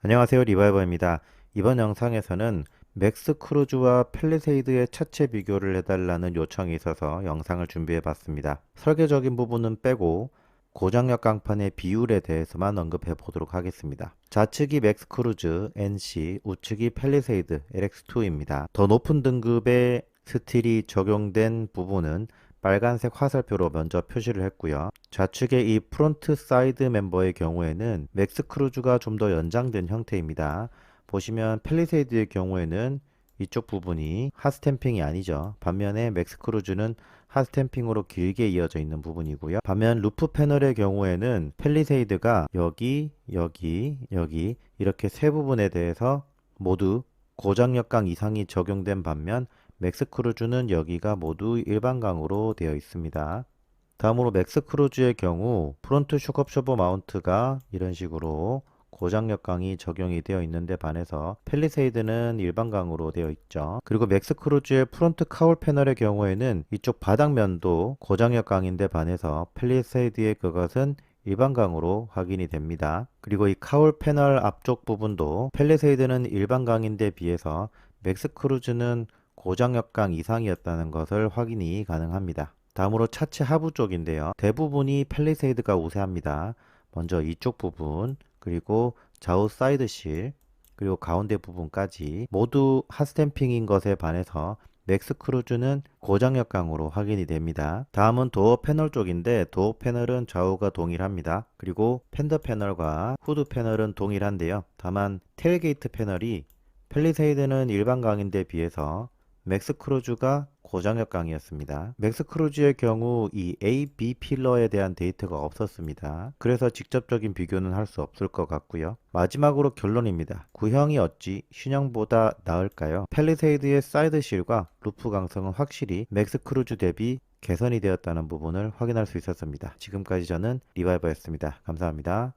안녕하세요 리바이버입니다. 이번 영상에서는 맥스 크루즈와 펠리세이드의 차체 비교를 해달라는 요청이 있어서 영상을 준비해 봤습니다. 설계적인 부분은 빼고 고장력 강판의 비율에 대해서만 언급해 보도록 하겠습니다. 좌측이 맥스 크루즈 NC, 우측이 펠리세이드 LX2입니다. 더 높은 등급의 스틸이 적용된 부분은 빨간색 화살표로 먼저 표시를 했고요. 좌측의 이 프론트 사이드 멤버의 경우에는 맥스 크루즈가 좀 더 연장된 형태입니다. 보시면 펠리세이드의 경우에는 이쪽 부분이 핫스탬핑이 아니죠. 반면에 맥스 크루즈는 핫스탬핑으로 길게 이어져 있는 부분이고요. 반면 루프 패널의 경우에는 펠리세이드가 여기, 여기, 여기 이렇게 세 부분에 대해서 모두 고장력강 이상이 적용된 반면 맥스 크루즈는 여기가 모두 일반강으로 되어 있습니다. 다음으로 맥스 크루즈의 경우 프론트 슈컵 쇼버 마운트가 이런 식으로 고장력강이 적용이 되어 있는데 반해서 펠리세이드는 일반강으로 되어 있죠. 그리고 맥스 크루즈의 프론트 카울 패널의 경우에는 이쪽 바닥면도 고장력강인데 반해서 펠리세이드의 그것은 일반강으로 확인이 됩니다. 그리고 이 카울 패널 앞쪽 부분도 펠리세이드는 일반강인데 비해서 맥스 크루즈는 고장력강 이상이었다는 것을 확인이 가능합니다. 다음으로 차체 하부 쪽인데요. 대부분이 펠리세이드가 우세합니다. 먼저 이쪽 부분, 그리고 좌우 사이드 실, 그리고 가운데 부분까지 모두 핫스탬핑인 것에 반해서 맥스 크루즈는 고장력강으로 확인이 됩니다. 다음은 도어 패널 쪽인데 도어 패널은 좌우가 동일합니다. 그리고 팬더 패널과 후드 패널은 동일한데요. 다만 테일게이트 패널이 펠리세이드는 일반 강인데 비해서 맥스 크루즈가 고장력 강이었습니다. 맥스 크루즈의 경우 이 A, B 필러에 대한 데이터가 없었습니다. 그래서 직접적인 비교는 할 수 없을 것 같고요. 마지막으로 결론입니다. 구형이 어찌 신형보다 나을까요? 펠리세이드의 사이드실과 루프 강성은 확실히 맥스 크루즈 대비 개선이 되었다는 부분을 확인할 수 있었습니다. 지금까지 저는 리바이버였습니다. 감사합니다.